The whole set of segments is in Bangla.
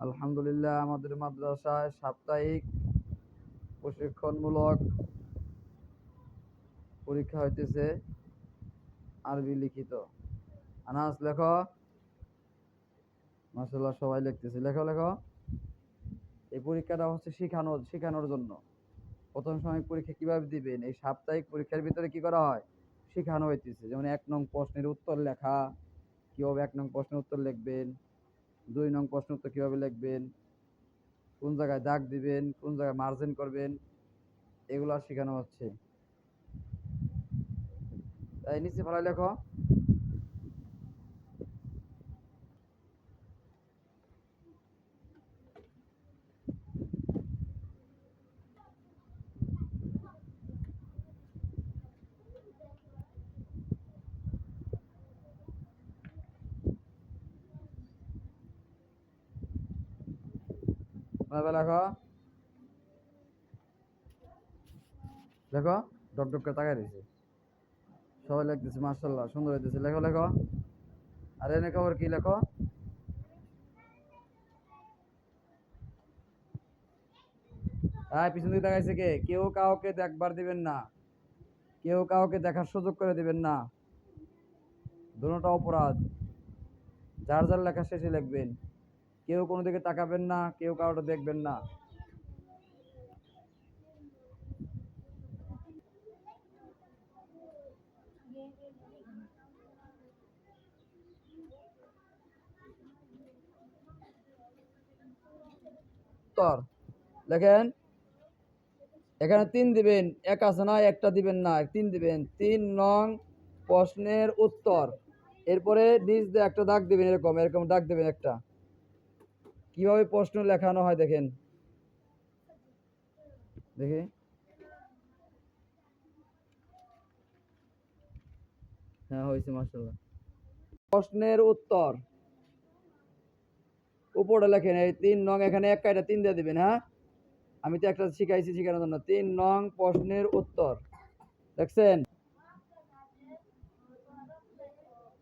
আলহামদুলিল্লাহ, আমাদের মাদ্রাসায় সাপ্তাহিক প্রশিক্ষণমূলক পরীক্ষা হইতেছে আরবি লিখিত। আনাস, লেখো। মাসাল্লাহ সবাই লিখতেছে। লেখো লেখো। এই পরীক্ষাটা হচ্ছে শেখানোর শেখানোর জন্য। প্রথম সময় পরীক্ষা কীভাবে দিবেন? এই সাপ্তাহিক পরীক্ষার ভিতরে কি করা হয়? শেখানো হইতেছে। যেমন এক নং প্রশ্নের উত্তর লেখা, কীভাবে এক নং প্রশ্নের উত্তর লিখবেন? দুই নং প্রশ্ন উত্তর কীভাবে লিখবেন? কোন জায়গায় দাগ দিবেন? কোন জায়গায় মার্জিন করবেন? এগুলো শেখানো হচ্ছে। তাই নিচে ভালো লেখো। করে তাকাই সবাই মার্শাল্লাহ সুন্দর হইতেছে। লেখো লেখো। আর এনে খবর কি লেখো? হ্যাঁ পিছন দিকে তাকাইছে কে? কেউ কাউকে দেখবার দিবেন না। কেউ কাউকে দেখার সুযোগ করে দিবেন না। দুটোটা অপরাধ। যার যার লেখা শেষে লিখবেন। কেউ কোনো দিকে তাকাবেন না, কেউ কারোটা দেখবেন না। উত্তর দেখেন এখানে তিন দিবেন, এক আছে না, একটা দিবেন না, তিন দিবেন। তিন নং প্রশ্নের উত্তর। এরপরে নিজ দিয়ে একটা দাগ দিবেন, এরকম এরকম দাগ দিবেন একটা। কীভাবে প্রশ্ন লেখানো হয় দেখেন। দেখি। হ্যাঁ হয়েছে মাসাল্লাহ প্রশ্নের উত্তর। উপরে লেখেন, এই তিন নং, এখানে এক কাইটা তিন দিয়ে দিবেন হ্যাঁ? আমি তো একটা শিখাইছি শিখানোর জন্য। তিন নং প্রশ্নের উত্তর। দেখছেন?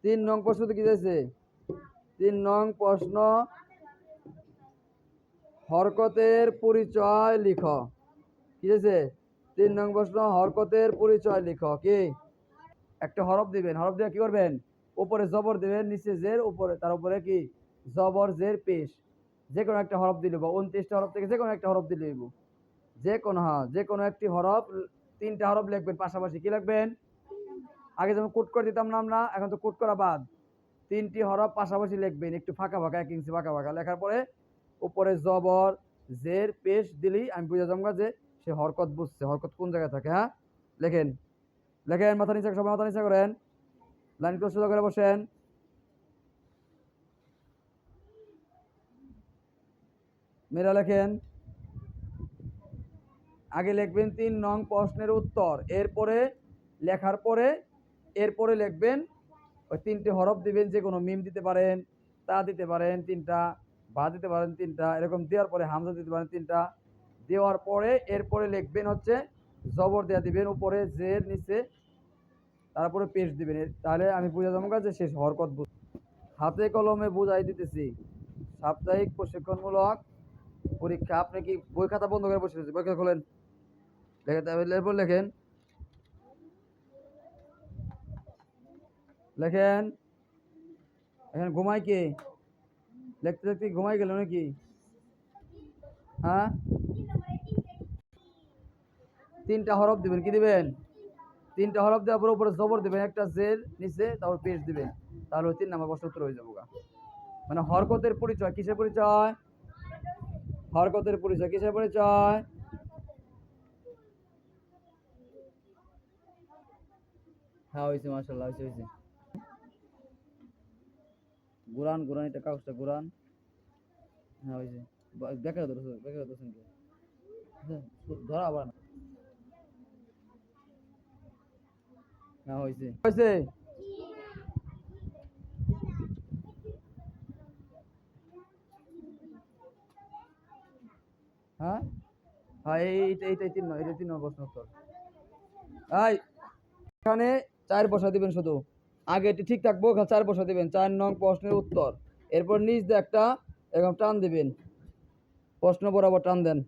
তিন নং প্রশ্ন তো কি দিয়েছে তিন নং প্রশ্ন হরকতের পরিচয় লিখ। কি আছে তিন নং প্রশ্ন, হরকতের পরিচয় লিখ। কি? একটা হরফ দিবেন। হরফ দিয়ে কি করবেন? উপরে জবর দিবেন, নিচে জের, উপরে তার উপরে কি? জবর, জের, পেশ। যে কোনো একটা হরফ দিলে বা উনত্রিশটা হরফ থেকে যে কোনো একটা হরফ দিলে। যে কোনো হ্যাঁ যে কোনো একটি হরফ, তিনটা হরফ লিখবেন পাশাপাশি। কি লিখবেন? আগে যেমন কোট করে দিতাম না আমরা, এখন তো কোট করা বাদ। তিনটি হরফ পাশাপাশি লিখবেন। একটু ফাঁকা ফাঁকা, এক ইঞ্চি ফাঁকা ফাঁকা। লেখার পরে উপরে জবর, জের, পেশ দিলেই আমি বুঝে যাব যে সে হরকত বুঝছে। হরকত কোন জায়গায় থাকে হ্যাঁ? লেখেন লেখেন, মাথা নিচে সবাই মাথা নিচে করেন। লাইন করে সোজা করে বসেন। মেয়েরা লেখেন, আগে লিখবেন তিন নং প্রশ্নের উত্তর, এরপরে লেখার পরে, এরপরে লিখবেন, ওই তিনটে হরফ দিবেন যে কোনো মিম দিতে পারেন, তা দিতে পারেন, তিনটা বা দিতে পারেন তিনটা, এরকম দেওয়ার পরে হামজা দিতে পারেন তিনটা। দেওয়ার পরে এরপরে লিখবেন হচ্ছে জবর দেওয়া দিবেন, উপরে জের, নিচে, তারপরে পেশ দিবেন। তাহলে আমি বুঝে যাব যে শেষ হরকত বুঝ হাতে কলমে বুঝাই দিতেছি। সাপ্তাহিক প্রশিক্ষণমূলক পরীক্ষা, আপনি কি বই খাতা বন্ধ করে বসে বই খাতা খোলেন। এরপর লেখেন। লেখেন। এখন ঘুমাই কে? লিখতে লিখতে ঘুমাই গেল নাকি? হ্যাঁ? তিনটা হরফ দিবেন, কি দিবেন? তিনটা হরফ দেওয়ার পর উপরে জবর দিবেন, একটা জের, নিচে, তারপর পেশ দিবেন। তাহলে তিন নাম্বার প্রশ্ন উত্তর হয়ে যাব। মানে হরকতের পরিচয় কিসের পরিচয়? হরকতের পরিচয় কিসের পরিচয়? হ্যাঁ হয়েছে মার্শাল্লাহ হয়েছে হয়েছে গুরান গুরান এটা কাগজটা গুরান। হ্যাঁ হয়েছে বা- দেখা ধরো দেখা ধরছেন কি ধরা আবার। না হ্যাঁ হয়েছে হয়েছে হ্যাঁ? হ্যাঁ এইটা এইটাই তিন নয় এটা তিন নম্বর প্রশ্ন উত্তর। এখানে চার বসা দিবেন শুধু। আগে এটি ঠিক থাকব, ওখানে চার বসা দেবেন। চার নং প্রশ্নের উত্তর। এরপর নিচ দিয়ে একটা এরকম টান দিবেন। প্রশ্ন বরাবর টান দেন।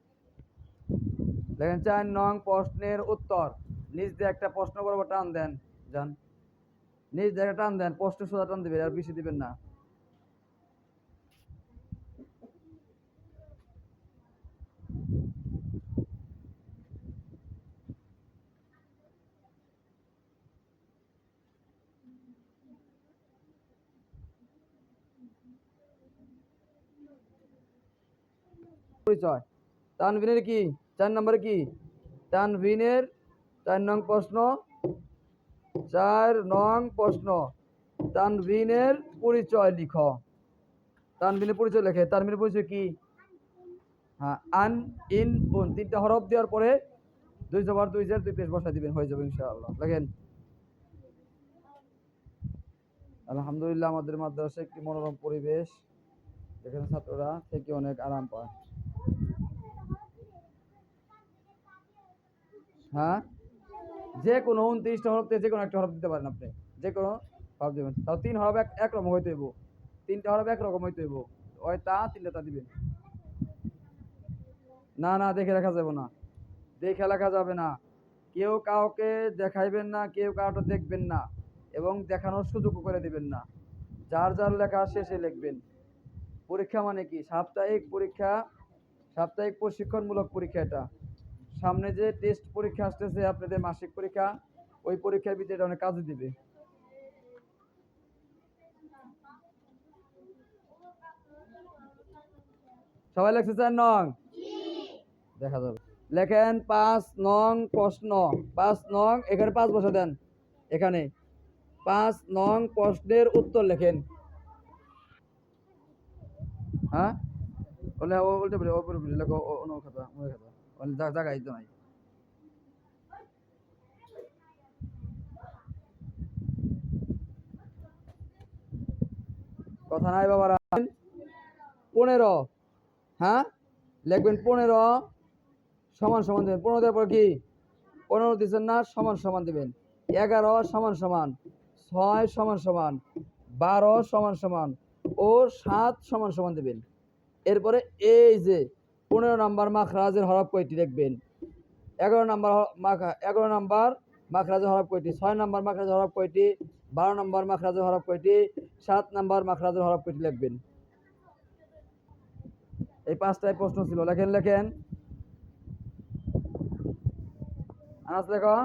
দেখেন, চার নং প্রশ্নের উত্তর। নিজ দিয়ে একটা প্রশ্ন বরাবর টান দেন, যান। নিজ দিয়ে টান দেন প্রশ্ন সোজা টান দেবেন, আর বেশি দেবেন না। পরিচয়। তানভিনের কি? চার নম্বরে কি? তানভিনের চার নং প্রশ্ন। চার নং প্রশ্ন। তানভিনের পরিচয় লিখ। তানভিনের পরিচয় লেখে। তানভিনের পরিচয় কি? হ্যাঁ আন, ইন, উন তিনটা হরফ দেওয়ার পরে দুই জবার দুই জের দুই পেশ বসা দিবেন, হয়ে যাবে ইনশাআল্লাহ। লেখেন। আলহামদুলিল্লাহ আমাদের মাদ্রাসায় একটি মনোরম পরিবেশ। এখানে ছাত্ররা থেকে অনেক আরাম পায়। হ্যাঁ? যে কোনো উনত্রিশটা হরফ থেকে যে কোনো একটা হরফ দিতে পারেন আপনি। যে কোনো হরফ দেবেন। তাও তিন হরফ এক একরকম হইতে হইব। তিনটা হরফ একরকম হইতে হইব। ওই তা, তিনটা তা দিবেন। না না, দেখে রাখা যাবে না। দেখে লেখা যাবে না। কেউ কাউকে দেখাইবেন না, কেউ কাউকে দেখবেন না এবং দেখানোর সুযোগও করে দিবেন না। যার যার লেখা শেষে লিখবেন। পরীক্ষা মানে কি? সাপ্তাহিক পরীক্ষা, সাপ্তাহিক প্রশিক্ষণমূলক পরীক্ষা এটা। সামনে যে টেস্ট পরীক্ষা আসতেছে আপনাদের মাসিক পরীক্ষা, ওই পরীক্ষার ভিতরে অনেক কাজে দিবে। সবাই লেখছে চার নং? দেখা যাবে। লেখেন পাঁচ নং প্রশ্ন। পাঁচ নং, এখানে পাঁচ বসে দেন। এখানে। পাঁচ নং প্রশ্নের উত্তর লেখেন। হ্যাঁ? ওলে ও উল্টে ওপরে পড়ে লেখো, ও, অন্য খাতা অন্য খাতা নাই। কথা নাই বাবারা। পনেরো হ্যাঁ? লিখবেন পনেরো, সমান সমান দেবেন। পনেরো দেওয়ার পর কি? পনেরো দিচ্ছেন না, সমান সমান দেবেন। এগারো সমান সমান, ছয় সমান সমান, বারো সমান সমান, ও সাত সমান সমান দেবেন। এরপরে এই যে পনেরো নাম্বার মাখরাজের হরফ কয়টি দেখবেন? এগারো নাম্বার এগারো নাম্বার মাখরাজের হরফ কয়টি? ছয় নাম্বার মাখরাজের হরফ কয়টি? বারো নাম্বার মাখরাজের হরফ কয়টি? সাত নাম্বার মাখরাজের হরফ কয়টি লিখবেন এই পাঁচটাই প্রশ্ন ছিল। লেখেন লেখেন। আনাস লেখো।